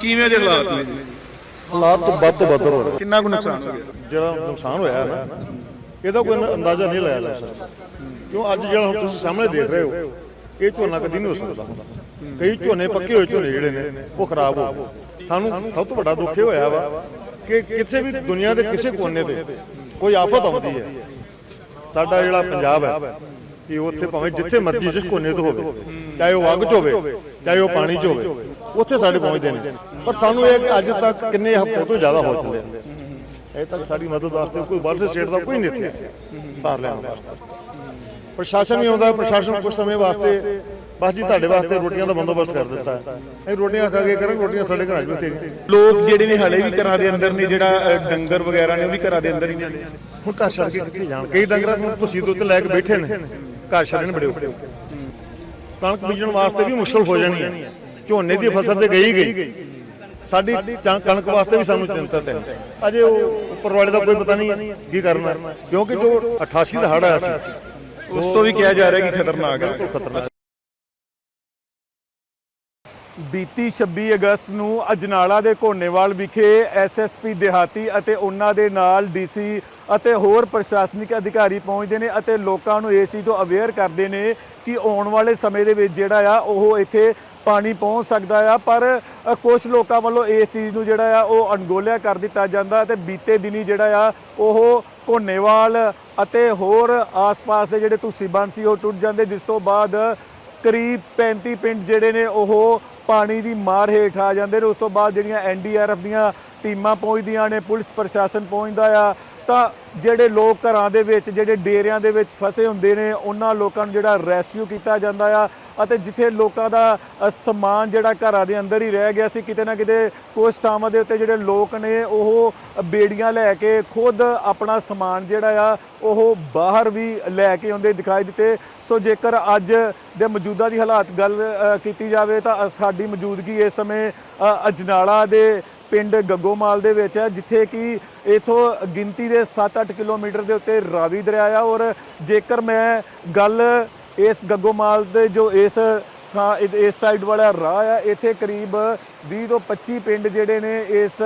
ਕਿਵੇਂ ਦੇ ਹਾਲਾਤ ਨੇ ਜੀ? ਹਾਲਾਤ ਤੋਂ ਵੱਧ ਤੋਂ ਵੱਧ ਹੋ ਰਿਹਾ ਕਿੰਨਾ ਕੁ ਨੁਕਸਾਨ ਹੋ ਗਿਆ? ਜਿਹੜਾ ਨੁਕਸਾਨ ਹੋਇਆ ਨਾ ਇਹਦਾ ਕੋਈ ਅੰਦਾਜ਼ਾ ਨਹੀਂ ਲਾਇਆ ਜਾ ਸਕਦਾ। ਕਿਉਂ ਅੱਜ ਜਿਹੜਾ ਹੁਣ ਤੁਸੀਂ ਸਾਹਮਣੇ ਦੇਖ ਰਹੇ ਹੋ ਇਹ ਝੋਨਾ ਕਦੀ ਨਹੀਂ ਹੋ ਸਕਦਾ। ਕਈ ਝੋਨੇ ਪੱਕੇ ਹੋਏ ਝੋਨੇ ਜਿਹੜੇ ਨੇ ਉਹ ਖਰਾਬ ਹੋ ਗਏ। ਸਾਨੂੰ ਸਭ ਤੋਂ ਵੱਡਾ ਦੁੱਖ ਇਹ ਹੋਇਆ ਵਾ ਕਿ ਕਿਸੇ ਵੀ ਦੁਨੀਆ ਦੇ ਕਿਸੇ ਕੋਨੇ ਤੇ ਕੋਈ ਆਫਤ ਆਉਂਦੀ ਹੈ। ਸਾਡਾ ਜਿਹੜਾ ਪੰਜਾਬ ਹੈ ਕਿ ਉੱਥੇ ਭਾਵੇਂ ਜਿੱਥੇ ਮਰਜ਼ੀ ਜਿਸ ਕੋਨੇ ਤੋਂ ਹੋਵੇ ਚਾਹੇ ਉਹ ਅੱਗ 'ਚ ਹੋਵੇ ਚਾਹੇ ਉਹ ਪਾਣੀ 'ਚ ਹੋਵੇ ਉੱਥੇ ਸਾਡੇ ਪਹੁੰਚਦੇ ਨੇ ਪਰ ਸਾਨੂੰ ਇਹ ਕਿ ਅੱਜ ਤੱਕ ਕਿੰਨੇ ਹਫ਼ਤੋਂ ਤੋਂ ਜ਼ਿਆਦਾ ਹੋ ਚੱਲੇ ਅਜੇ ਤੱਕ ਸਾਡੀ ਮਦਦ ਵਾਸਤੇ ਕੋਈ ਬਾਹਰ ਸਟੇਟ ਦਾ ਕੋਈ ਨਹੀਂ ਇੱਥੇ ਸਾਰ ਲੈਣ ਵਾਸਤੇ। ਪ੍ਰਸ਼ਾਸਨ ਨਹੀਂ ਆਉਂਦਾ ਪ੍ਰਸ਼ਾਸਨ ਕੁਝ ਸਮੇਂ ਵਾਸਤੇ ਬਸ ਜੀ ਤੁਹਾਡੇ ਵਾਸਤੇ ਰੋਟੀਆਂ ਦਾ ਬੰਦੋਬਸਤ ਕਰ ਦਿੱਤਾ ਹੈ। ਅਸੀਂ ਰੋਟੀਆਂ ਖਾ ਕੇ ਕਰਾਂਗੇ ਰੋਟੀਆਂ ਸਾਡੇ ਘਰਾਂ 'ਚ ਵੀ ਤੇਰੀ ਲੋਕ ਜਿਹੜੇ ਨੇ ਹਲੇ ਵੀ ਘਰਾਂ ਦੇ ਅੰਦਰ ਨੇ ਜਿਹੜਾ ਡੰਗਰ ਵਗੈਰਾ ਨੇ ਉਹ ਵੀ ਘਰਾਂ ਦੇ ਅੰਦਰ ਹੀ ਨੇ। ਹੁਣ ਘਰ ਛੱਡ ਕੇ ਕਿੱਥੇ ਜਾਣ ਕਈ ਡੰਗਰਾਂ ਨੂੰ ਤੁਸੀਂ ਉੱਤੇ ਲੈ ਕੇ ਬੈਠੇ ਨੇ। ਘਰ ਛੱਡਣ ਬੜੇ ਔਖੇ। ਕਣਕ ਬੀਜਣ ਵਾਸਤੇ ਵੀ ਮੁਸ਼ਕਲ ਹੋ ਜਾਣੀ ਹੈ। ਝੋਨੇ ਦੀ ਫਸਲ ਤੇ ਗਈ ਗਈ। ਸਾਡੀ ਕਣਕ ਵਾਸਤੇ ਵੀ ਸਾਨੂੰ ਚਿੰਤਤ ਹੈ। ਅਜੇ ਉਹ ਉੱਪਰ ਵਾਲੇ ਦਾ ਕੋਈ ਪਤਾ ਨਹੀਂ ਕੀ ਕਰਨਾ ਕਿਉਂਕਿ ਜੋ 88 ਦਾ ਹੜ੍ਹ ਆਇਆ ਸੀ ਉਸ ਤੋਂ ਵੀ ਕਿਹਾ ਜਾ ਰਿਹਾ ਕਿ ਖਤਰਨਾਕ ਹੈ। ਬਿਲਕੁਲ ਖਤਰਨਾਕ ਬੀਤੀ 26 ਅਗਸਤ ਨੂੰ ਅਜਨਾਲਾ ਦੇ ਘੋਨੇਵਾਲ ਵਿਖੇ ਐਸਐਸਪੀ ਦਿਹਾਤੀ ਅਤੇ ਉਹਨਾਂ ਦੇ ਨਾਲ ਡੀਸੀ ਅਤੇ ਹੋਰ ਪ੍ਰਸ਼ਾਸਨਿਕ ਅਧਿਕਾਰੀ ਪਹੁੰਚਦੇ ਨੇ ਅਤੇ ਲੋਕਾਂ ਨੂੰ ਇਸ ਚੀਜ਼ ਤੋਂ ਅਵੇਅਰ ਕਰਦੇ ਨੇ ਕਿ ਆਉਣ ਵਾਲੇ ਸਮੇਂ ਦੇ ਵਿੱਚ ਜਿਹੜਾ ਆ, ਉਹ ਇੱਥੇ ਪਾਣੀ ਪਹੁੰਚ ਸਕਦਾ ਆ। ਪਰ ਕੁਝ ਲੋਕਾਂ ਵੱਲੋਂ ਇਸ ਚੀਜ਼ ਨੂੰ ਜਿਹੜਾ ਆ, ਉਹ ਅਣਗੋਲਿਆ ਕਰ ਦਿੱਤਾ ਜਾਂਦਾ ਤੇ ਬੀਤੇ ਦਿਨੀ ਜਿਹੜਾ ਆ, ਉਹ ਘੋਨੇਵਾਲ ਅਤੇ ਹੋਰ ਆਸ-ਪਾਸ ਦੇ ਜਿਹੜੇ ਤੁਸੀਂ ਬੰਦ ਸੀ, ਉਹ ਟੁੱਟ ਜਾਂਦੇ। ਜਿਸ ਤੋਂ ਬਾਅਦ ਕਰੀਬ 35 ਪਿੰਡ ਜਿਹੜੇ ਨੇ, ਉਹ ਪਾਣੀ ਦੀ ਮਾਰ ਹੇਠ ਆ ਜਾਂਦੇ ਨੇ। ਉਸ ਤੋਂ ਬਾਅਦ ਜਿਹੜੀਆਂ ਐਨਡੀਆਰਐਫ ਦੀਆਂ ਟੀਮਾਂ ਪਹੁੰਚਦੀਆਂ ਨੇ, ਪੁਲਿਸ ਪ੍ਰਸ਼ਾਸਨ ਪਹੁੰਚਦਾ ਆ। ਤਾਂ ਜਿਹੜੇ ਲੋਕ ਘਰਾਂ ਦੇ ਵਿੱਚ, ਜਿਹੜੇ ਡੇਰਿਆਂ ਦੇ ਵਿੱਚ ਫਸੇ ਹੁੰਦੇ ਨੇ, ਉਹਨਾਂ ਲੋਕਾਂ ਨੂੰ ਜਿਹੜਾ ਰੈਸਕਿਊ ਕੀਤਾ ਜਾਂਦਾ ਆ। ਅਤੇ ਜਿੱਥੇ ਲੋਕਾਂ ਦਾ ਸਮਾਨ ਜਿਹੜਾ ਘਰਾਂ ਦੇ ਅੰਦਰ ਹੀ ਰਹਿ ਗਿਆ ਸੀ, ਕਿਤੇ ਨਾ ਕਿਤੇ ਕੁਝ ਥਾਵਾਂ ਦੇ ਉੱਤੇ ਜਿਹੜੇ ਲੋਕ ਨੇ, ਉਹ ਬੇੜੀਆਂ ਲੈ ਕੇ ਖੁਦ ਆਪਣਾ ਸਮਾਨ ਜਿਹੜਾ ਆ, ਉਹ ਬਾਹਰ ਵੀ ਲੈ ਕੇ ਆਉਂਦੇ ਦਿਖਾਈ ਦਿੱਤੇ। ਸੋ ਜੇਕਰ ਅੱਜ ਦੇ ਮੌਜੂਦਾ ਦੀ ਹਾਲਾਤ ਗੱਲ ਕੀਤੀ ਜਾਵੇ ਤਾਂ ਸਾਡੀ ਮੌਜੂਦਗੀ ਇਸ ਸਮੇਂ ਅਜਨਾਲਾ ਦੇ ਪਿੰਡ ਗੱਗੋਮਾਲ ਦੇ ਵਿੱਚ ਹੈ, ਜਿੱਥੇ ਕਿ ਇਥੋਂ ਗਿਣਤੀ ਦੇ 7-8 ਕਿਲੋਮੀਟਰ ਦੇ ਉੱਤੇ ਰਾਵੀ ਦਰਿਆ ਆ। ਔਰ ਜੇਕਰ ਮੈਂ ਗੱਲ ਇਸ ਗੱਗੋਮਾਲ ਦੇ ਜੋ ਇਸ ਥਾਂ, ਇਸ ਸਾਈਡ ਵਾਲਾ ਰਾਹ ਆ, ਇੱਥੇ ਕਰੀਬ 20 ਤੋਂ 25 ਪਿੰਡ ਜਿਹੜੇ ਨੇ ਇਸ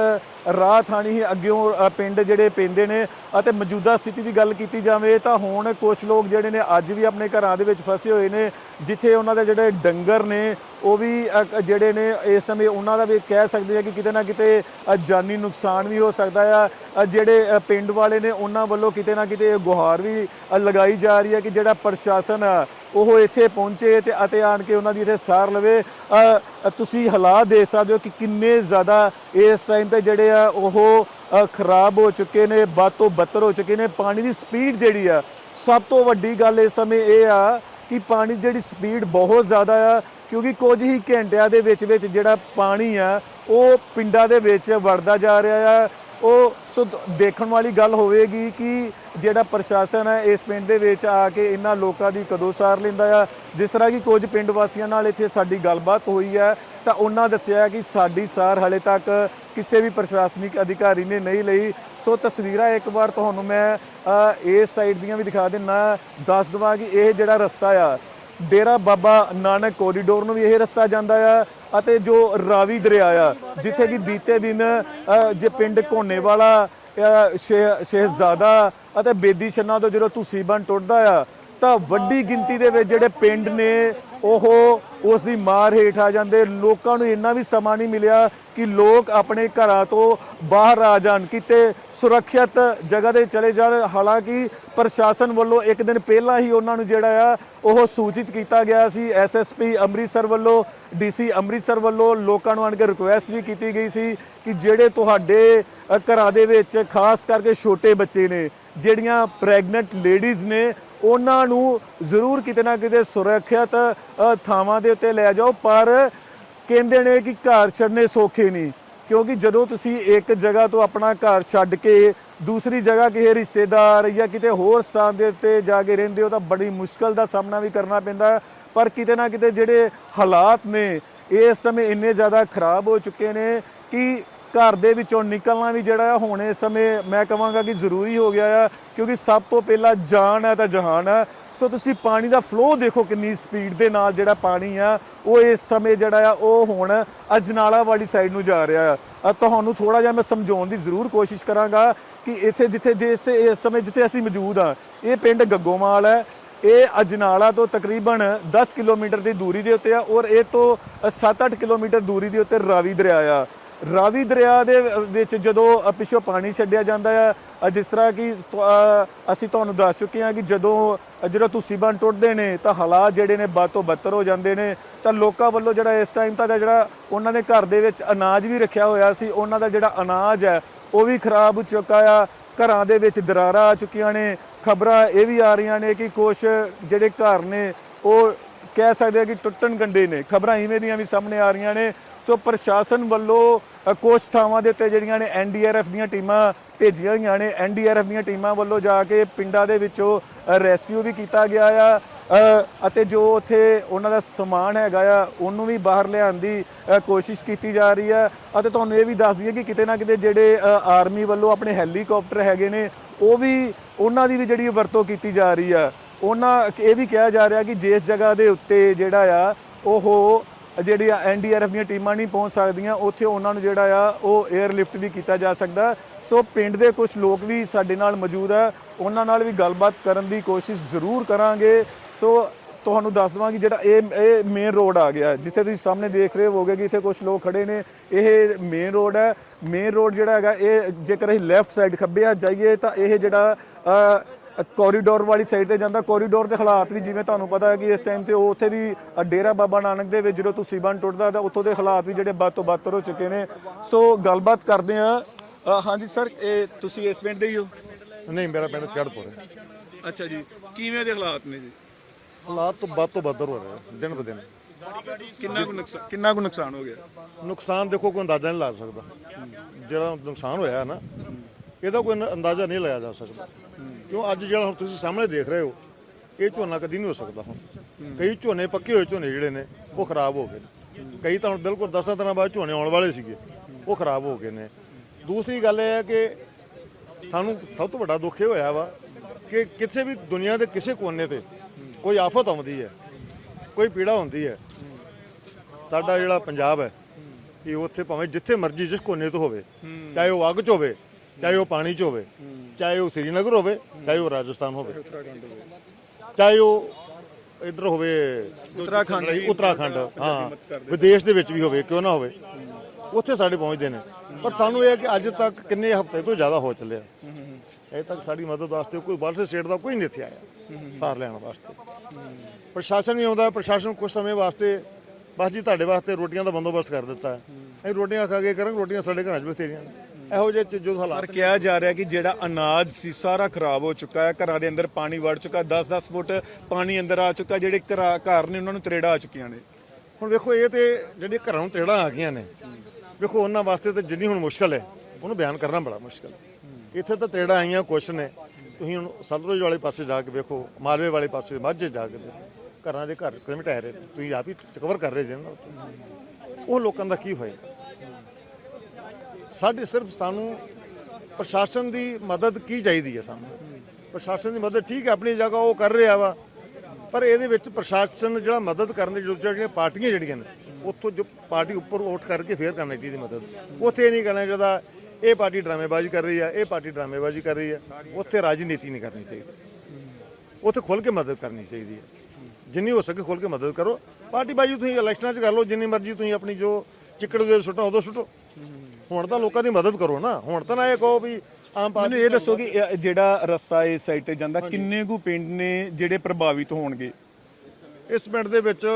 ਰਾਹ ਥਾਣੀ ਹੀ ਅੱਗਿਓਂ ਅ, ਪਿੰਡ ਜਿਹੜੇ ਪੈਂਦੇ ਨੇ ਅਤੇ ਮੌਜੂਦਾ ਸਥਿਤੀ ਦੀ ਗੱਲ ਕੀਤੀ ਜਾਵੇ ਤਾਂ ਹੁਣ ਕੁਝ ਲੋਕ ਜਿਹੜੇ ਨੇ ਅੱਜ ਵੀ ਆਪਣੇ ਘਰਾਂ ਦੇ ਵਿੱਚ ਫਸੇ ਹੋਏ ਨੇ ਜਿੱਥੇ ਉਹਨਾਂ ਦੇ ਜਿਹੜੇ ਡੰਗਰ ਨੇ ਉਹ ਵੀ ਜਿਹੜੇ ਨੇ ਇਸ ਸਮੇਂ ਉਹਨਾਂ ਦਾ ਵੀ ਕਹਿ ਸਕਦੇ ਆ ਕਿ ਕਿਤੇ ਨਾ ਕਿਤੇ ਜਾਨੀ ਨੁਕਸਾਨ ਵੀ ਹੋ ਸਕਦਾ ਆ। ਜਿਹੜੇ ਪਿੰਡ ਵਾਲੇ ਨੇ ਉਹਨਾਂ ਵੱਲੋਂ ਕਿਤੇ ਨਾ ਕਿਤੇ ਗੁਹਾਰ ਵੀ ਲਗਾਈ ਜਾ ਰਹੀ ਹੈ ਕਿ ਜਿਹੜਾ ਪ੍ਰਸ਼ਾਸਨ ਆ, ਉਹ ਇੱਥੇ ਪਹੁੰਚੇ ਤੇ ਅਤੇ ਆਣ ਕੇ ਉਹਨਾਂ ਦੀ ਇੱਥੇ ਸਾਰ ਲਵੇ। ਤੁਸੀਂ ਹਾਲਾਤ ਦੇਖ ਸਕਦੇ ਹੋ ਕਿ ਕਿੰਨੇ ਜ਼ਿਆਦਾ ਇਸ ਟਾਈਮ ਤੇ ਜਿਹੜੇ ਆ, ਉਹ ਖਰਾਬ ਹੋ ਚੁੱਕੇ ਨੇ, ਵੱਧ ਤੋਂ ਬੱਤਰ ਹੋ ਚੁੱਕੇ ਨੇ। ਪਾਣੀ ਦੀ ਸਪੀਡ ਜਿਹੜੀ ਆ, ਸਭ ਤੋਂ ਵੱਡੀ ਗੱਲ ਇਸ ਸਮੇਂ ਇਹ ਆ ਕਿ ਪਾਣੀ ਦੀ ਜਿਹੜੀ ਸਪੀਡ ਬਹੁਤ ਜ਼ਿਆਦਾ ਆ, ਕਿਉਂਕਿ ਕੁਝ ਹੀ ਘੰਟਿਆਂ ਦੇ ਵਿੱਚ ਵਿੱਚ ਜਿਹੜਾ ਪਾਣੀ ਆ, ਉਹ ਪਿੰਡਾਂ ਦੇ ਵਿੱਚ ਵੜਦਾ ਜਾ ਰਿਹਾ ਆ। ਉਹ ਸੋ ਦੇਖਣ ਵਾਲੀ ਗੱਲ ਹੋਵੇਗੀ ਕਿ ਜਿਹੜਾ ਪ੍ਰਸ਼ਾਸਨ ਹੈ, ਇਸ ਪਿੰਡ ਦੇ ਵਿੱਚ ਆ ਕੇ ਇਹਨਾਂ ਲੋਕਾਂ ਦੀ ਕਦੋਂ ਸਾਰ ਲੈਂਦਾ ਆ। ਜਿਸ ਤਰ੍ਹਾਂ ਕਿ ਕੁਝ ਪਿੰਡ ਵਾਸੀਆਂ ਨਾਲ ਇੱਥੇ ਸਾਡੀ ਗੱਲਬਾਤ ਹੋਈ ਹੈ, ਤਾਂ ਉਹਨਾਂ ਦੱਸਿਆ ਕਿ ਸਾਡੀ ਸਾਰ ਹਲੇ ਤੱਕ ਕਿਸੇ ਵੀ ਪ੍ਰਸ਼ਾਸਨਿਕ ਅਧਿਕਾਰੀ ਨੇ ਨਹੀਂ ਲਈ। ਸੋ ਤਸਵੀਰਾਂ ਇੱਕ ਵਾਰ ਤੁਹਾਨੂੰ ਮੈਂ ਇਸ ਸਾਈਡ ਦੀਆਂ ਵੀ ਦਿਖਾ ਦਿੰਨਾ। ਦੱਸ ਦਵਾਂ ਕਿ ਇਹ ਜਿਹੜਾ ਰਸਤਾ ਆ, ਡੇਰਾ ਬਾਬਾ ਨਾਨਕ ਕੋਰੀਡੋਰ ਨੂੰ ਵੀ ਇਹ ਰਸਤਾ ਜਾਂਦਾ ਆ। ਅਤੇ ਜੋ ਰਾਵੀ ਦਰਿਆ ਆ, ਜਿੱਥੇ ਕਿ ਬੀਤੇ ਦਿਨ ਜੇ ਪਿੰਡ ਕੋਨੇਵਾਲਾ ਵਾਲਾ ਸ਼ੇ- ਸ਼ਹਿਜ਼ਾਦਾ ਅਤੇ ਬੇਦੀ ਛੰਨਾ ਤੋਂ ਜਦੋਂ ਤੁਸੀਬਨ ਟੁੱਟਦਾ ਆ, ਤਾਂ ਵੱਡੀ ਗਿਣਤੀ ਦੇ ਵਿੱਚ ਜਿਹੜੇ ਪਿੰਡ ਨੇ ਉਹ ਉਸ ਦੀ ਮਾਰ ਹੇਠ ਆ ਜਾਂਦੇ। ਲੋਕਾਂ ਨੂੰ ਇੰਨਾ ਵੀ ਸਮਾਂ ਨਹੀਂ ਮਿਲਿਆ ਕਿ ਲੋਕ ਆਪਣੇ ਘਰਾਂ ਤੋਂ ਬਾਹਰ ਆ ਜਾਣ ਕਿਤੇ ਸੁਰੱਖਿਅਤ ਜਗ੍ਹਾ ਤੇ ਚਲੇ ਜਾਣ। ਹਾਲਾਂਕਿ ਪ੍ਰਸ਼ਾਸਨ ਵੱਲੋਂ ਇੱਕ ਦਿਨ ਪਹਿਲਾਂ ਹੀ ਉਹਨਾਂ ਨੂੰ ਜਿਹੜਾ ਆ, ਉਹ ਸੂਚਿਤ ਕੀਤਾ ਗਿਆ ਸੀ। ਐਸਐਸਪੀ ਅੰਮ੍ਰਿਤਸਰ ਵੱਲੋਂ ਡੀਸੀ ਅੰਮ੍ਰਿਤਸਰ ਵੱਲੋਂ ਲੋਕਾਂ ਨੂੰ ਆਣ ਕੇ ਰਿਕੁਐਸਟ ਵੀ ਕੀਤੀ ਗਈ ਸੀ ਕਿ ਜਿਹੜੇ ਤੁਹਾਡੇ ਘਰਾਂ ਦੇ ਵਿੱਚ ਖਾਸ ਕਰਕੇ ਛੋਟੇ ਬੱਚੇ ਨੇ, ਜਿਹੜੀਆਂ ਪ੍ਰੈਗਨੈਂਟ ਲੇਡੀਜ਼ ਨੇ ਉਹਨਾਂ ਨੂੰ ਜ਼ਰੂਰ ਕਿਤੇ ਨਾ ਕਿਤੇ ਸੁਰੱਖਿਅਤ ਥਾਵਾਂ ਦੇ ਉੱਤੇ ਲੈ ਜਾਓ, ਪਰ ਕਹਿੰਦੇ ਨੇ ਕਿ ਘਰ ਛੱਡਨੇ ਸੌਖੇ ਨਹੀਂ, ਕਿਉਂਕਿ ਜਦੋਂ ਤੁਸੀਂ ਇੱਕ ਜਗ੍ਹਾ ਤੋਂ ਆਪਣਾ ਘਰ ਛੱਡ ਕੇ ਦੂਸਰੀ ਜਗ੍ਹਾ ਕਿਸੇ ਰਿਸ਼ਤੇਦਾਰ ਜਾਂ ਕਿਤੇ ਹੋਰ ਸਥਾਨ ਦੇ ਉੱਤੇ ਜਾ ਕੇ ਰਹਿੰਦੇ ਹੋ ਤਾਂ ਬੜੀ ਮੁਸ਼ਕਲ ਦਾ ਸਾਹਮਣਾ ਵੀ ਕਰਨਾ ਪੈਂਦਾ ਪਰ ਕਿਤੇ ਨਾ ਕਿਤੇ ਜਿਹੜੇ ਹਾਲਾਤ ਨੇ, ਇਸ ਸਮੇਂ ਇੰਨੇ ਜ਼ਿਆਦਾ ਖਰਾਬ ਹੋ ਚੁੱਕੇ ਨੇ ਕਿ ਘਰ ਦੇ ਵਿੱਚੋਂ ਨਿਕਲਣਾ ਵੀ ਜਿਹੜਾ ਆ ਹੁਣ ਇਸ ਸਮੇਂ ਮੈਂ ਕਹਾਂਗਾ ਕਿ ਜ਼ਰੂਰੀ ਹੋ ਗਿਆ ਆ, ਕਿਉਂਕਿ ਸਭ ਤੋਂ ਪਹਿਲਾਂ ਜਾਨ ਹੈ ਤਾਂ ਜਹਾਨ ਹੈ ਸੋ ਤੁਸੀਂ ਪਾਣੀ ਦਾ ਫਲੋ ਦੇਖੋ ਕਿੰਨੀ ਸਪੀਡ ਦੇ ਨਾਲ ਜਿਹੜਾ ਪਾਣੀ ਆ, ਉਹ ਇਸ ਸਮੇਂ ਜਿਹੜਾ ਆ, ਉਹ ਹੁਣ ਅਜਨਾਲਾ ਵਾਲੀ ਸਾਈਡ ਨੂੰ ਜਾ ਰਿਹਾ ਆ। ਤੁਹਾਨੂੰ ਥੋੜਾ ਜਿਹਾ ਮੈਂ ਸਮਝਾਉਣ ਦੀ ਜ਼ਰੂਰ ਕੋਸ਼ਿਸ਼ ਕਰਾਂਗਾ ਕਿ ਇੱਥੇ ਜਿੱਥੇ ਜਿਸ ਇਸ ਸਮੇਂ ਜਿੱਥੇ ਅਸੀਂ ਮੌਜੂਦ ਆ, ਇਹ ਪਿੰਡ ਗੱਗੋਮਾਲ ਹੈ ਇਹ ਅਜਨਾਲਾ ਤੋਂ ਤਕਰੀਬਨ 10 ਕਿਲੋਮੀਟਰ ਦੀ ਦੂਰੀ ਦੇ ਉੱਤੇ ਆ ਔਰ ਇਹ ਤੋਂ 7-8 ਕਿਲੋਮੀਟਰ ਦੂਰੀ ਦੇ ਉੱਤੇ ਰਾਵੀ ਦਰਿਆ ਆ। ਰਾਵੀ ਦਰਿਆ ਦੇ ਵਿੱਚ ਜਦੋਂ ਪਿੱਛੋਂ ਪਾਣੀ ਛੱਡਿਆ ਜਾਂਦਾ ਆ ਜਿਸ ਤਰ੍ਹਾਂ ਕਿ ਅਸੀਂ ਤੁਹਾਨੂੰ ਦੱਸ ਚੁੱਕੇ ਹਾਂ ਕਿ ਜਦੋਂ ਜਦੋਂ ਤੁਸੀਂ ਬੰਨ ਟੁੱਟਦੇ ਨੇ, ਤਾਂ ਹਾਲਾਤ ਜਿਹੜੇ ਨੇ ਬਦ ਤੋਂ ਬੱਤਰ ਹੋ ਜਾਂਦੇ ਨੇ। ਤਾਂ ਲੋਕਾਂ ਵੱਲੋਂ ਜਿਹੜਾ ਇਸ ਟਾਈਮ ਤਾਂ ਜਿਹੜਾ ਉਹਨਾਂ ਦੇ ਘਰ ਦੇ ਵਿੱਚ ਅਨਾਜ ਵੀ ਰੱਖਿਆ ਹੋਇਆ ਸੀ, ਉਹਨਾਂ ਦਾ ਜਿਹੜਾ ਅਨਾਜ ਹੈ, ਉਹ ਵੀ ਖਰਾਬ ਹੋ ਚੁੱਕਾ ਆ। ਘਰਾਂ ਦੇ ਵਿੱਚ ਦਰਾਰਾਂ ਆ ਚੁੱਕੀਆਂ ਨੇ, ਖਬਰਾਂ ਇਹ ਵੀ ਆ ਰਹੀਆਂ ਨੇ ਕਿ ਕੁਝ ਜਿਹੜੇ ਘਰ ਨੇ, ਉਹ ਕਹਿ ਸਕਦੇ ਆ ਕਿ ਟੁੱਟਣ ਗੰਡੇ ਨੇ। ਖਬਰਾਂ ਇਵੇਂ ਦੀਆਂ ਵੀ ਸਾਹਮਣੇ ਆ ਰਹੀਆਂ ਨੇ। ਸੋ ਪ੍ਰਸ਼ਾਸਨ ਵੱਲੋਂ ਅ, ਕੁਛ ਥਾਵਾਂ ਦੇ ਉੱਤੇ ਜਿਹੜੀਆਂ ਨੇ ਐਨਡੀਆਰਐਫ ਦੀਆਂ ਟੀਮਾਂ ਭੇਜੀਆਂ ਹੋਈਆਂ ਨੇ ਐਨਡੀਆਰਐਫ ਦੀਆਂ ਟੀਮਾਂ ਵੱਲੋਂ ਜਾ ਕੇ ਪਿੰਡਾਂ ਦੇ ਵਿੱਚੋਂ ਰੈਸਕਿਊ ਵੀ ਕੀਤਾ ਗਿਆ ਆ ਅਤੇ ਜੋ ਉੱਥੇ ਉਹਨਾਂ ਦਾ ਸਮਾਨ ਹੈਗਾ ਆ ਉਹਨੂੰ ਵੀ ਬਾਹਰ ਲਿਆਉਣ ਦੀ ਕੋਸ਼ਿਸ਼ ਕੀਤੀ ਜਾ ਰਹੀ ਹੈ ਅਤੇ ਤੁਹਾਨੂੰ ਇਹ ਵੀ ਦੱਸ ਦਈਏ ਕਿ ਕਿਤੇ ਨਾ ਕਿਤੇ ਜਿਹੜੇ ਆਰਮੀ ਵੱਲੋਂ ਆਪਣੇ ਹੈਲੀਕਾਪਟਰ ਹੈਗੇ ਨੇ ਉਹ ਵੀ ਉਹਨਾਂ ਦੀ ਵੀ ਜਿਹੜੀ ਵਰਤੋਂ ਕੀਤੀ ਜਾ ਰਹੀ ਆ। ਉਹਨਾਂ ਇਹ ਵੀ ਕਿਹਾ ਜਾ ਰਿਹਾ ਕਿ ਜਿਸ ਜਗ੍ਹਾ ਦੇ ਉੱਤੇ ਜਿਹੜਾ ਆ ਉਹ ਜਿਹੜੀ ਐਨਡੀਆਰਐਫ ਦੀਆਂ ਟੀਮਾਂ ਨਹੀਂ ਪਹੁੰਚ ਸਕਦੀਆਂ, ਉੱਥੇ ਉਹਨਾਂ ਨੂੰ ਜਿਹੜਾ ਆ, ਉਹ 에ਅਰਲਿਫਟ ਵੀ ਕੀਤਾ ਜਾ ਸਕਦਾ। ਸੋ ਪਿੰਡ ਦੇ ਕੁਝ ਲੋਕ ਵੀ ਸਾਡੇ ਨਾਲ ਮੌਜੂਦ ਆ। ਉਹਨਾਂ ਨਾਲ ਵੀ ਗੱਲਬਾਤ ਕਰਨ ਦੀ ਕੋਸ਼ਿਸ਼ ਜ਼ਰੂਰ ਕਰਾਂਗੇ। ਸੋ ਤੁਹਾਨੂੰ ਦੱਸ ਦਵਾਂ ਕਿ ਜਿਹੜਾ ਇਹ ਇਹ ਮੇਨ ਰੋਡ ਆ ਗਿਆ। ਜਿੱਥੇ ਤੁਸੀਂ ਸਾਹਮਣੇ ਦੇਖ ਰਹੇ ਹੋਗੇ ਕਿ ਇੱਥੇ ਕੁਝ ਲੋਕ ਖੜੇ ਨੇ। ਇਹ ਮੇਨ ਰੋਡ ਹੈ ਮੇਨ ਰੋਡ ਜਿਹੜਾ ਹੈਗਾ, ਇਹ ਜੇਕਰ ਅਸੀਂ ਲੈਫਟ ਸਾਈਡ ਖੱਬੇ ਆ ਜਾਈਏ, ਤਾਂ ਇਹ ਜਿਹੜਾ ਕੋਰੀਡੋਰ ਵਾਲੀ ਸਾਈਡ ਤੇ ਜਾਂਦਾ। ਕੋਰੀਡੋਰ ਦੇ ਹਾਲਾਤ ਵੀ ਜਿਵੇਂ ਤੁਹਾਨੂੰ ਪਤਾ ਹੈ ਕਿ ਇਸ ਟਾਈਮ ਤੇ ਉਹ ਉੱਥੇ ਵੀ ਡੇਰਾ ਬਾਬਾ ਨਾਨਕ ਦੇ ਵਿੱਚ ਜਦੋਂ ਤੁਸੀਂ ਬੰਨ ਟੁੱਟਦਾ ਤਾਂ ਉੱਥੋਂ ਦੇ ਹਾਲਾਤ ਵੀ ਜਿਹੜੇ ਬਦ ਤੋਂ ਬਦਤਰ ਹੋ ਚੁੱਕੇ ਨੇ। ਸੋ ਗੱਲਬਾਤ ਕਰਦੇ ਆ ਹਾਂਜੀ ਸਰ ਇਹ ਤੁਸੀਂ ਇਸ ਪਿੰਡ ਦੇ ਹੀ ਹੋ? ਨਹੀਂ ਮੇਰਾ ਪਿੰਡ ਚੜਪੁਰ ਹੈ। ਅੱਛਾ ਜੀ। ਕਿਵੇਂ ਦੇ ਹਾਲਾਤ ਨੇ ਜੀ? ਹਾਲਾਤ ਤੋਂ ਵੱਧ ਤੋਂ ਬਦਤਰ ਹੋ ਰਹੇ ਦਿਨ ਬ ਦਿਨ। ਕਿੰਨਾ ਕੁ ਨੁਕਸਾਨ ਕਿੰਨਾ ਕੁ ਨੁਕਸਾਨ ਹੋ ਗਿਆ? ਨੁਕਸਾਨ ਦੇਖੋ ਕੋਈ ਅੰਦਾਜ਼ਾ ਨਹੀਂ ਲਾ ਸਕਦਾ। ਜਿਹੜਾ ਨੁਕਸਾਨ ਹੋਇਆ ਨਾ ਇਹਦਾ ਕੋਈ ਅੰਦਾਜ਼ਾ ਨਹੀਂ ਲਾਇਆ ਜਾ ਸਕਦਾ। ਕਿਉਂ ਅੱਜ ਜਿਹੜਾ ਹੁਣ ਤੁਸੀਂ ਸਾਹਮਣੇ ਦੇਖ ਰਹੇ ਹੋ, ਇਹ ਝੋਨਾ ਕਦੀ ਨਹੀਂ ਹੋ ਸਕਦਾ ਹੁਣ। ਕਈ ਝੋਨੇ ਪੱਕੇ ਹੋਏ ਝੋਨੇ ਜਿਹੜੇ ਨੇ, ਉਹ ਖਰਾਬ ਹੋ ਗਏ ਨੇ। ਕਈ ਤਾਂ ਹੁਣ ਬਿਲਕੁਲ 10 ਦਿਨਾਂ ਬਾਅਦ ਝੋਨੇ ਆਉਣ ਵਾਲੇ ਸੀਗੇ, ਉਹ ਖਰਾਬ ਹੋ ਗਏ ਨੇ। ਦੂਸਰੀ ਗੱਲ ਇਹ ਹੈ ਕਿ ਸਾਨੂੰ ਸਭ ਤੋਂ ਵੱਡਾ ਦੁੱਖ ਇਹ ਹੋਇਆ ਵਾ ਕਿ ਕਿਸੇ ਵੀ ਦੁਨੀਆ ਦੇ ਕਿਸੇ ਕੋਨੇ ਤੇ ਕੋਈ ਆਫਤ ਆਉਂਦੀ ਹੈ, ਕੋਈ ਪੀੜਾ ਹੁੰਦੀ ਹੈ। ਸਾਡਾ ਜਿਹੜਾ ਪੰਜਾਬ ਹੈ, ਇਹ ਉੱਥੇ ਭਾਵੇਂ ਜਿੱਥੇ ਮਰਜ਼ੀ ਜਿਸ ਕੋਨੇ ਤੋਂ ਹੋਵੇ, ਚਾਹੇ ਉਹ ਅੱਗ 'ਚ ਹੋਵੇ, ਚਾਹੇ ਉਹ ਪਾਣੀ 'ਚ ਹੋਵੇ ਚਾਹੇ ਉਹ ਸ੍ਰੀਨਗਰ ਹੋਵੇ ਚਾਹੇ ਉਹ ਰਾਜਸਥਾਨ ਹੋਵੇ। ਚਾਹੇ ਉਹ ਇੱਧਰ ਹੋਵੇ ਉੱਤਰਾਖੰਡ ਉੱਤਰਾਖੰਡ ਹਾਂ ਵਿਦੇਸ਼ ਦੇ ਵਿੱਚ ਵੀ ਹੋਵੇ ਕਿਉਂ ਨਾ ਹੋਵੇ। ਉੱਥੇ ਸਾਡੇ ਪਹੁੰਚਦੇ ਨੇ। ਪਰ ਸਾਨੂੰ ਇਹ ਹੈ ਕਿ ਅੱਜ ਤੱਕ ਕਿੰਨੇ ਹਫ਼ਤੇ ਤੋਂ ਜ਼ਿਆਦਾ ਹੋ ਚੱਲਿਆ। ਅਜੇ ਤੱਕ ਸਾਡੀ ਮਦਦ ਵਾਸਤੇ ਕੋਈ ਬਾਹਰ ਸਟੇਟ ਦਾ ਕੋਈ ਨਹੀਂ ਇੱਥੇ ਆਇਆ ਸਾਰ ਲੈਣ ਵਾਸਤੇ। ਪ੍ਰਸ਼ਾਸਨ ਨਹੀਂ ਆਉਂਦਾ ਪ੍ਰਸ਼ਾਸਨ ਕੁਝ ਸਮੇਂ ਵਾਸਤੇ ਬਸ ਜੀ ਤੁਹਾਡੇ ਵਾਸਤੇ ਰੋਟੀਆਂ ਦਾ ਬੰਦੋਬਸਤ ਕਰ ਦਿੱਤਾ। ਹੈ ਅਸੀਂ ਰੋਟੀਆਂ ਖਾ ਕੇ ਕਰਾਂਗੇ ਰੋਟੀਆਂ ਸਾਡੇ ਘਰਾਂ 'ਚ ਬਥੇਰੀਆਂ ਨੇ ਇਹੋ ਜਿਹੇ ਚ- ਜੋ ਪਰ ਹਾਲਾਤ ਕਿਹਾ ਜਾ ਰਿਹਾ ਕਿ ਜਿਹੜਾ ਅਨਾਜ ਸੀ ਸਾਰਾ ਖਰਾਬ ਹੋ ਚੁੱਕਾ ਹੈ। ਘਰਾਂ ਦੇ ਅੰਦਰ ਪਾਣੀ ਵੜ ਚੁੱਕਾ 10-10 ਫੁੱਟ ਪਾਣੀ ਅੰਦਰ ਆ ਚੁੱਕਾ ਜਿਹੜੇ ਘਰਾਂ- ਘਰ ਨੇ ਉਹਨਾਂ ਨੂੰ ਤਰੇੜਾ ਆ ਚੁੱਕੀਆਂ ਨੇ। ਹੁਣ ਵੇਖੋ ਇਹ ਤੇ ਜਿਹੜੀ ਘਰਾਂ ਨੂੰ ਤੇੜਾਂ ਆ ਗਈਆਂ ਨੇ ਵੇਖੋ ਉਹਨਾਂ ਵਾਸਤੇ ਤੇ ਜਿੰਨੀ ਹੁਣ ਮੁਸ਼ਕਲ ਹੈ ਉਹਨੂੰ ਬਿਆਨ ਕਰਨਾ ਬੜਾ ਮੁਸ਼ਕਲ ਹੈ। ਇੱਥੇ ਤਾਂ ਤੇੜਾਂ ਆਈਆਂ ਕੁਛ ਨੇ। ਤੁਸੀਂ ਹੁਣ ਸਤਲੁਜ ਵਾਲੇ ਪਾਸੇ ਜਾ ਕੇ ਵੇਖੋ ਮਾਲਵੇ ਵਾਲੇ ਪਾਸੇ ਮਾਝੇ ਜਾ ਕੇ ਦੇਖੋ ਘਰਾਂ ਦੇ ਘਰ ਕਿਵੇਂ ਢਹਿ ਰਹੇ ਨੇ। ਤੁਸੀਂ ਆਪ ਹੀ ਕਵਰ ਕਰ ਰਹੇ ਜੇ ਨਾ ਉੱਥੇ। ਉਹ ਲੋਕਾਂ ਦਾ ਕੀ ਹੋਏਗਾ? ਸਾਡੇ ਸਿਰਫ ਸਾਨੂੰ ਪ੍ਰਸ਼ਾਸਨ ਦੀ ਮਦਦ ਕੀ ਚਾਹੀਦੀ ਹੈ ਸਾਨੂੰ? ਪ੍ਰਸ਼ਾਸਨ ਦੀ ਮਦਦ ਠੀਕ ਹੈ, ਆਪਣੀ ਜਗ੍ਹਾ ਉਹ ਕਰ ਰਿਹਾ ਵਾ, ਪਰ ਇਹਦੇ ਵਿੱਚ ਪ੍ਰਸ਼ਾਸਨ ਜਿਹੜਾ ਮਦਦ ਕਰਨ ਦੀ ਜੋ ਜਿਹੜੀਆਂ ਪਾਰਟੀਆਂ ਜਿਹੜੀਆਂ ਨੇ, ਉੱਥੋਂ ਜੋ ਪਾਰਟੀ ਉੱਪਰ ਵੋਟ ਕਰਕੇ ਫੇਰ ਕਰਨੀ ਚਾਹੀਦੀ ਮਦਦ। ਉੱਥੇ ਇਹ ਨਹੀਂ ਕਰਨਾ ਚਾਹੀਦਾ, ਇਹ ਪਾਰਟੀ ਡਰਾਮੇਬਾਜ਼ੀ ਕਰ ਰਹੀ ਹੈ, ਇਹ ਪਾਰਟੀ ਡਰਾਮੇਬਾਜ਼ੀ ਕਰ ਰਹੀ ਹੈ, ਉੱਥੇ ਰਾਜਨੀਤੀ ਨਹੀਂ ਕਰਨੀ ਚਾਹੀਦੀ। ਉੱਥੇ ਖੁੱਲ ਕੇ ਮਦਦ ਕਰਨੀ ਚਾਹੀਦੀ ਹੈ। ਜਿੰਨੀ ਹੋ ਸਕੇ ਖੁੱਲ ਕੇ ਮਦਦ ਕਰੋ। ਪਾਰਟੀ ਬਾਜੀ ਤੁਸੀਂ ਇਲੈਕਸ਼ਨਾਂ 'ਚ ਕਰ ਲਓ, ਜਿੰਨੀ ਮਰਜ਼ੀ ਤੁਸੀਂ ਆਪਣੀ ਜੋ ਚਿੱਕੜ ਦੇ ਸੁੱਟੋ, ਉਦੋਂ ਸੁੱਟੋ। ਹੁਣ ਤਾਂ ਲੋਕਾਂ ਦੀ ਮਦਦ ਕਰੋ ਨਾ। ਹੁਣ ਤਾਂ ਨਾ ਇਹ ਕਹੋ ਵੀ ਆਮ ਪਾਰਟੀ ਮੈਨੂੰ ਇਹ ਦੱਸੋ ਕਿ ਇਹ ਜਿਹੜਾ ਰਸਤਾ ਇਸ ਸਾਈਡ ਤੇ ਜਾਂਦਾ ਕਿੰਨੇ ਕੁ ਪਿੰਡ ਨੇ ਜਿਹੜੇ ਪ੍ਰਭਾਵਿਤ ਹੋਣਗੇ? ਇਸ ਪਿੰਡ ਦੇ ਵਿੱਚ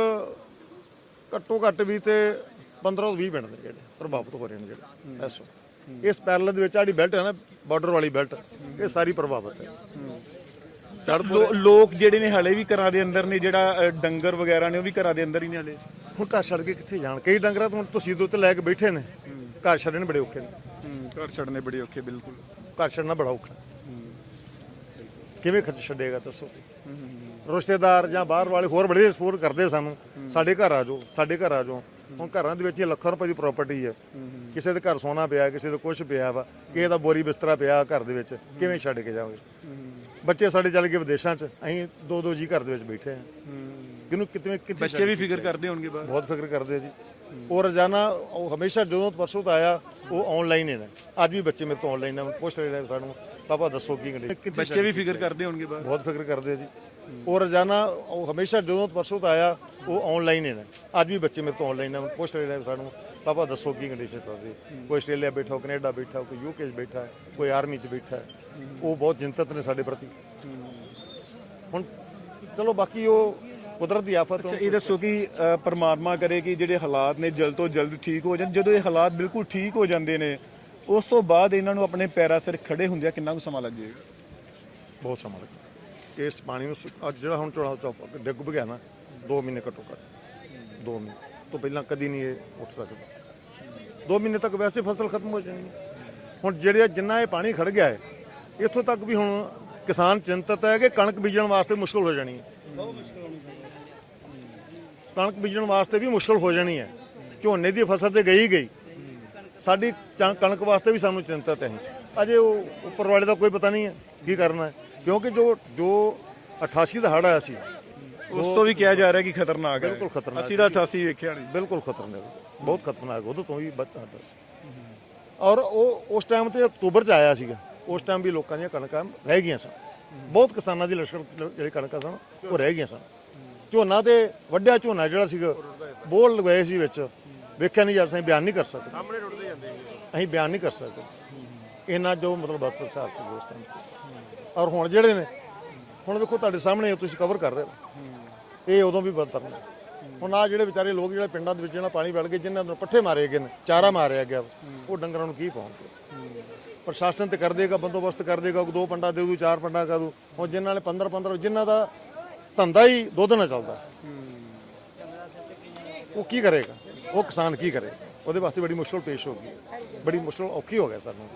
ਘੱਟੋ ਘੱਟ ਵੀ ਤੇ 15 ਤੋਂ 20 ਪਿੰਡ ਨੇ ਜਿਹੜੇ ਪ੍ਰਭਾਵਿਤ ਹੋ ਰਹੇ ਨੇ ਜਿਹੜੇ। ਇਸ ਵਕਤ। ਇਸ ਪੈਰਲ ਦੇ ਵਿੱਚ ਆੜੀ ਬੈਲਟ ਹੈ ਨਾ ਬਾਰਡਰ ਵਾਲੀ ਬੈਲਟ ਇਹ ਸਾਰੀ ਪ੍ਰਭਾਵਿਤ ਹੈ। ਲੋ- ਲੋਕ ਜਿਹੜੇ ਨੇ ਹਲੇ ਵੀ ਘਰਾਂ ਦੇ ਅੰਦਰ ਨੇ ਜਿਹੜਾ ਅ, ਡੰਗਰ ਵਗੈਰਾ ਨੇ ਉਹ ਵੀ ਘਰਾਂ ਦੇ ਅੰਦਰ ਹੀ ਨੇ ਹਲੇ। ਹੁਣ ਘਰ ਛੱਡ ਕੇ ਕਿੱਥੇ ਜਾਣ? ਕਈ ਡੰਗਰਾਂ ਤੋਂ ਹੁਣ ਤੁਸੀਂ ਦੇ ਉੱਤੇ ਲੈ ਕੇ ਬੈਠੇ ਨੇ। ਘਰ ਛੱਡਣੇ ਬੜੇ ਔਖੇ ਨੇ। ਘਰ ਛੱਡਨੇ ਬੜੇ ਔਖੇ ਬਿਲਕੁਲ। ਘਰ ਛੱਡਣਾ ਬੜਾ ਔਖਾ। ਕਿਵੇਂ ਖਰਚ ਛੱਡੇਗਾ ਦੱਸੋ ਤੁਸੀਂ? ਰਿਸ਼ਤੇਦਾਰ ਜਾਂ ਬਾਹਰ ਵਾਲੇ ਹੋਰ ਬੜੇ ਸਪੋਰਟ ਕਰਦੇ ਸਾਨੂੰ ਸਾਡੇ ਘਰ ਆ ਜਾਓ ਸਾਡੇ ਘਰ ਆ ਜਾਓ। ਹੁਣ ਘਰਾਂ ਦੇ ਵਿੱਚ ਇਹ ਲੱਖਾਂ ਰੁਪਏ ਦੀ ਪ੍ਰਾਪਰਟੀ ਹੈ ਕਿਸੇ ਦੇ ਘਰ ਸੋਨਾ ਪਿਆ ਕਿਸੇ ਦੇ ਕੁਝ ਪਿਆ ਵਾ ਕਿਸੇ ਦਾ ਬੋਰੀ ਬਿਸਤਰਾ ਪਿਆ ਘਰ ਦੇ ਵਿੱਚ ਕਿਵੇਂ ਛੱਡ ਕੇ ਜਾਓਗੇ? ਬੱਚੇ ਸਾਡੇ ਚੱਲ ਗਏ ਵਿਦੇਸ਼ਾਂ 'ਚ ਅਸੀਂ ਦੋ ਦੋ ਜੀ ਘਰ ਦੇ ਵਿੱਚ ਬੈਠੇ ਆ। ਕਿਨੂੰ ਕਿਤੇ ਕਿਤੇ ਬੱਚੇ ਵੀ ਫਿਕਰ ਕਰਦੇ ਹੋਣਗੇ ਬਹੁਤ ਫਿਕਰ ਕਰਦੇ ਆ ਜੀ। ਉਹ ਰੋਜ਼ਾਨਾ ਉਹ ਹਮੇਸ਼ਾ ਜਦੋਂ ਪਰਸੋਂ ਤੋਂ ਆਇਆ ਉਹ ਆਨਲਾਈਨ ਹੀ ਨੇ। ਅੱਜ ਵੀ ਬੱਚੇ ਮੇਰੇ ਤੋਂ ਆਨਲਾਈਨ ਆ ਪੁੱਛ ਰਹੇ ਨੇ ਸਾਨੂੰ ਪਾਪਾ ਦੱਸੋ ਕੀ ਕੰਡੀਸ਼ਨ ਬੱਚੇ ਵੀ ਫਿਕਰ ਕਰਦੇ ਹੋਣਗੇ ਬਹੁਤ ਫਿਕਰ ਕਰਦੇ ਆ ਜੀ। ਉਹ ਰੋਜ਼ਾਨਾ ਉਹ ਹਮੇਸ਼ਾ ਜਦੋਂ ਪਰਸੋਂ ਤੋਂ ਆਇਆ ਉਹ ਆਨਲਾਈਨ ਹੀ ਨੇ। ਅੱਜ ਵੀ ਬੱਚੇ ਮੇਰੇ ਤੋਂ ਆਨਲਾਈਨ ਆ ਪੁੱਛ ਰਹੇ ਨੇ ਸਾਨੂੰ ਪਾਪਾ ਦੱਸੋ ਕੀ ਕੰਡੀਸ਼ਨ ਚੱਲਦੀ ਕੋਈ ਆਸਟ੍ਰੇਲੀਆ ਬੈਠਾ ਕੈਨੇਡਾ ਬੈਠਾ ਕੋਈ ਯੂਕੇ 'ਚ ਬੈਠਾ ਕੋਈ ਆਰਮੀ 'ਚ ਬੈਠਾ। ਹੈ ਉਹ ਬਹੁਤ ਚਿੰਤਤ ਨੇ ਸਾਡੇ ਪ੍ਰਤੀ। ਹੁਣ ਚਲੋ ਬਾਕੀ ਉਹ ਕੁਦਰਤ ਦੀ ਆਫਤ ਅੱਛਾ ਇਹ ਦੱਸੋ ਕਿ ਪਰਮਾਤਮਾ ਕਰੇ ਕਿ ਜਿਹੜੇ ਹਾਲਾਤ ਨੇ ਜਲਦ ਤੋਂ ਜਲਦ ਠੀਕ ਹੋ ਜਾਣ। ਜਦੋਂ ਇਹ ਹਾਲਾਤ ਬਿਲਕੁਲ ਠੀਕ ਹੋ ਜਾਂਦੇ ਨੇ ਉਸ ਤੋਂ ਬਾਅਦ ਇਹਨਾਂ ਨੂੰ ਆਪਣੇ ਪੈਰਾਂ ਸਿਰ ਖੜੇ ਹੁੰਦਿਆਂ ਕਿੰਨਾ ਕੁ ਸਮਾਂ ਲੱਗ ਜਾਏਗਾ? ਬਹੁਤ ਸਮਾਂ ਲੱਗਦਾ ਇਸ ਪਾਣੀ ਨੂੰ ਅੱਜ ਜਿਹੜਾ ਹੁਣ ਚੋਣਾ ਚੌਪ ਡਿੱਗ ਗਿਆ ਨਾ 2 ਮਹੀਨੇ ਘੱਟੋ ਘੱਟ। 2 ਮਹੀਨੇ ਤੋਂ ਪਹਿਲਾਂ ਕਦੀ ਨਹੀਂ ਇਹ ਉੱਠ ਸਕਦਾ। 2 ਮਹੀਨੇ ਤੱਕ ਵੈਸੇ ਫਸਲ ਖਤਮ ਹੋ ਜਾਣੀ। ਹੁਣ ਜਿਹੜੇ ਜਿੰਨਾ ਇਹ ਪਾਣੀ ਖੜ ਗਿਆ ਹੈ ਇੱਥੋਂ ਤੱਕ ਵੀ ਹੁਣ ਕਿਸਾਨ ਚਿੰਤਤ ਹੈ ਕਿ ਕਣਕ ਬੀਜਣ ਵਾਸਤੇ ਮੁਸ਼ਕਲ ਹੋ ਜਾਣੀ ਹੈ। ਕਣਕ ਬੀਜਣ ਵਾਸਤੇ ਵੀ ਮੁਸ਼ਕਲ ਹੋ ਜਾਣੀ ਹੈ। ਝੋਨੇ ਦੀ ਫਸਲ ਤੇ ਗਈ ਹੀ ਗਈ। ਸਾਡੀ ਕਣਕ ਵਾਸਤੇ ਵੀ ਸਾਨੂੰ ਚਿੰਤਤ ਹੈ। ਅਜੇ ਉਹ ਉੱਪਰ ਵਾਲੇ ਦਾ ਕੋਈ ਪਤਾ ਨਹੀਂ ਹੈ ਕੀ ਕਰਨਾ ਹੈ। ਕਿਉਂਕਿ ਜੋ ਜੋ 88 ਦਾ ਹੜ੍ਹ ਆਇਆ ਸੀ ਉਸ ਤੋਂ ਵੀ ਕਿਹਾ ਜਾ ਰਿਹਾ ਕਿ ਖਤਰਨਾਕ ਹੈ। ਬਿਲਕੁਲ ਖਤਰਨਾਕ ਅਸੀਂ ਤਾਂ 88 ਵੇਖਿਆ ਨਹੀਂ। ਬਿਲਕੁਲ ਖਤਰਨਾਕ ਬਹੁਤ ਖਤਰਨਾਕ ਉਹਦੇ ਤੋਂ ਵੀ ਵੱਧ ਹੱਦ ਔਰ ਉਹ ਉਸ ਟਾਈਮ ਤੇ ਅਕਤੂਬਰ ਚ ਆਇਆ ਸੀਗਾ। ਉਸ ਟਾਈਮ ਵੀ ਲੋਕਾਂ ਦੀਆਂ ਕਣਕਾਂ ਰਹਿ ਗਈਆਂ ਸਨ। ਬਹੁਤ ਕਿਸਾਨਾਂ ਦੀ ਲਸ਼ਕਰ ਜਿਹੜੀ ਕਣਕਾਂ ਸਨ ਉਹ ਰਹਿ ਗਈਆਂ ਸਨ। ਝੋਨਾ ਤੇ ਵੱਡਿਆ ਝੋਨਾ ਜਿਹੜਾ ਸੀਗਾ ਬੋਲ ਲਗਾਏ ਸੀ ਵਿੱਚ। ਵੇਖਿਆ ਨਹੀਂ ਜਾ ਅਸੀਂ ਬਿਆਨ ਨਹੀਂ ਕਰ ਸਕਦੇ। ਸਾਹਮਣੇ ਟੁੱਟਦੇ ਜਾਂਦੇ ਅਸੀਂ ਬਿਆਨ ਨਹੀਂ ਕਰ ਸਕਦੇ। ਇਹਨਾਂ ਜੋ ਮਤਲਬ ਬਸ ਹਿਸਾਬ ਸੀ ਉਸ ਟਾਈਮ ਔਰ ਹੁਣ ਜਿਹੜੇ ਨੇ ਹੁਣ ਵੇਖੋ ਤੁਹਾਡੇ ਸਾਹਮਣੇ ਤੁਸੀਂ ਕਵਰ ਕਰ ਰਹੇ ਹੋ। ਇਹ ਉਦੋਂ ਵੀ ਬਦਤਰ ਨੇ ਹੁਣ ਆ ਜਿਹੜੇ ਵਿਚਾਰੇ ਲੋਕ ਜਿਹੜੇ ਪਿੰਡਾਂ ਦੇ ਵਿੱਚ ਜਿਹੜਾ ਪਾਣੀ ਵੜ ਗਏ ਜਿਨ੍ਹਾਂ ਨੂੰ ਪੱਠੇ ਮਾਰੇ ਗਏ ਨੇ ਚਾਰਾ ਮਾਰਿਆ ਗਿਆ ਉਹ ਡੰਗਰਾਂ ਨੂੰ ਕੀ ਪਾਉਂਦੇ ਪ੍ਰਸ਼ਾਸਨ ਤੇ ਕਰ ਦੇਗਾ ਬੰਦੋਬਸਤ ਕਰ ਦੇਗਾ ਦੋ ਪੰਡਾ ਦੇ ਦੂ ਚਾਰ ਪੰਡਾ ਕਰ ਦੂ। ਹੁਣ ਜਿਨ੍ਹਾਂ ਨੇ 15 15 ਜਿਨ੍ਹਾਂ ਦਾ ਧੰਦਾ ਹੀ ਦੁੱਧ ਨਾਲ ਚੱਲਦਾ। ਉਹ ਕੀ ਕਰੇਗਾ? ਉਹ ਕਿਸਾਨ ਕੀ ਕਰੇ? ਉਹਦੇ ਵਾਸਤੇ ਬੜੀ ਮੁਸ਼ਕਲ ਪੇਸ਼ ਹੋ ਗਈ। ਬੜੀ ਮੁਸ਼ਕਲ ਔਖੀ ਹੋ ਗਿਆ ਸਾਨੂੰ।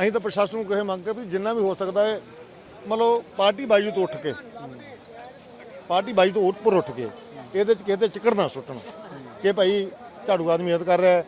ਅਸੀਂ ਤਾਂ ਪ੍ਰਸ਼ਾਸਨ ਨੂੰ ਕਹੇ ਮੰਗਦੇ ਵੀ ਜਿੰਨਾ ਵੀ ਹੋ ਸਕਦਾ ਹੈ, ਮਤਲਬ ਪਾਰਟੀ ਬਾਜੂ ਤੋਂ ਉੱਠ ਕੇ, ਪਾਰਟੀ ਬਾਜੀ ਤੋਂ ਉੱਪਰ ਉੱਠ ਕੇ, ਇਹਦੇ ਚ ਕਿਤੇ ਚਿੱਕੜ ਨਾ ਸੁੱਟਣ। ਕਿ ਭਾਈ ਝਾੜੂ ਆਦਮੀ ਇਹ ਕਰ ਰਿਹਾ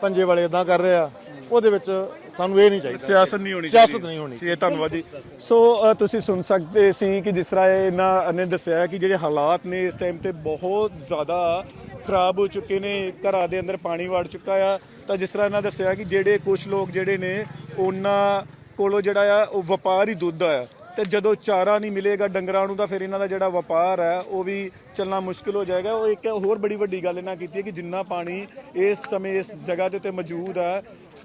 ਪੰਜੇ ਵਾਲੇ ਇਦਾਂ ਕਰ ਰਿਹਾ ਉਹਦੇ ਵਿੱਚ ਸਾਨੂੰ ਇਹ ਨਹੀਂ ਚਾਹੀਦਾ। ਸਿਆਸਤ ਨਹੀਂ ਹੋਣੀ ਸਿਆਸਤ ਚਾਹੀਦੀ। ਨਹੀਂ ਹੋਣੀ ਜੀ ਇਹ ਧੰਨਵਾਦ ਜੀ। ਸੋ ਅ, ਤੁਸੀਂ ਸੁਣ ਸਕਦੇ ਸੀ ਕਿ ਜਿਸ ਤਰ੍ਹਾਂ ਇਹਨਾਂ ਨੇ ਦੱਸਿਆ ਹੈ ਕਿ ਜਿਹੜੇ ਹਾਲਾਤ ਨੇ ਇਸ ਟਾਈਮ ਤੇ ਬਹੁਤ ਜ਼ਿਆਦਾ ਖਰਾਬ ਹੋ ਚੁੱਕੇ ਨੇ। ਘਰਾਂ ਦੇ ਅੰਦਰ ਪਾਣੀ ਵੜ ਚੁੱਕਾ ਆ। ਤਾਂ ਜਿਸ ਤਰ੍ਹਾਂ ਇਹਨਾਂ ਦੱਸਿਆ ਕਿ ਜਿਹੜੇ ਕੁਝ ਲੋਕ ਜਿਹੜੇ ਨੇ ਉਹਨਾਂ ਕੋਲੋਂ ਜਿਹੜਾ ਆ ਉਹ ਵਪਾਰ ਹੀ ਦੁੱਧ ਆ। ਤੇ ਜਦੋਂ ਚਾਰਾ ਨਹੀਂ ਮਿਲੇਗਾ ਡੰਗਰਾਂ ਨੂੰ ਤਾਂ ਫਿਰ ਇਹਨਾਂ ਦਾ ਜਿਹੜਾ ਵਪਾਰ ਹੈ ਉਹ ਵੀ ਚੱਲਣਾ ਮੁਸ਼ਕਲ ਹੋ ਜਾਏਗਾ। ਉਹ ਇੱਕ ਹੋਰ ਬੜੀ ਵੱਡੀ ਗੱਲ ਇਹਨਾਂ ਕੀਤੀ ਹੈ ਕਿ ਜਿੰਨਾ ਪਾਣੀ ਇਸ ਸਮੇਂ ਇਸ ਜਗ੍ਹਾ ਦੇ ਉੱਤੇ ਮੌਜੂਦ ਹੈ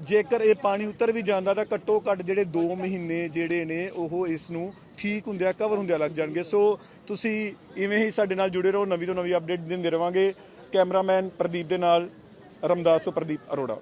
ਜੇਕਰ ਇਹ ਪਾਣੀ ਉਤਰ ਵੀ ਜਾਂਦਾ ਤਾਂ ਘੱਟੋ ਘੱਟ ਜਿਹੜੇ 2 ਮਹੀਨੇ ਜਿਹੜੇ ਨੇ ਉਹ ਇਸ ਨੂੰ ਠੀਕ ਹੁੰਦਿਆਂ ਕਵਰ ਹੁੰਦਿਆਂ ਲੱਗ ਜਾਣਗੇ। ਸੋ ਤੁਸੀਂ ਇਵੇਂ ਹੀ ਸਾਡੇ ਨਾਲ ਜੁੜੇ ਰਹੋ। ਨਵੀਂ ਤੋਂ ਨਵੀਂ ਅਪਡੇਟ ਦਿੰਦੇ ਰਵਾਂਗੇ। ਕੈਮਰਾਮੈਨ ਪ੍ਰਦੀਪ ਦੇ ਨਾਲ, ਰਮਦਾਸ ਤੋਂ ਪ੍ਰਦੀਪ ਅਰੋੜਾ।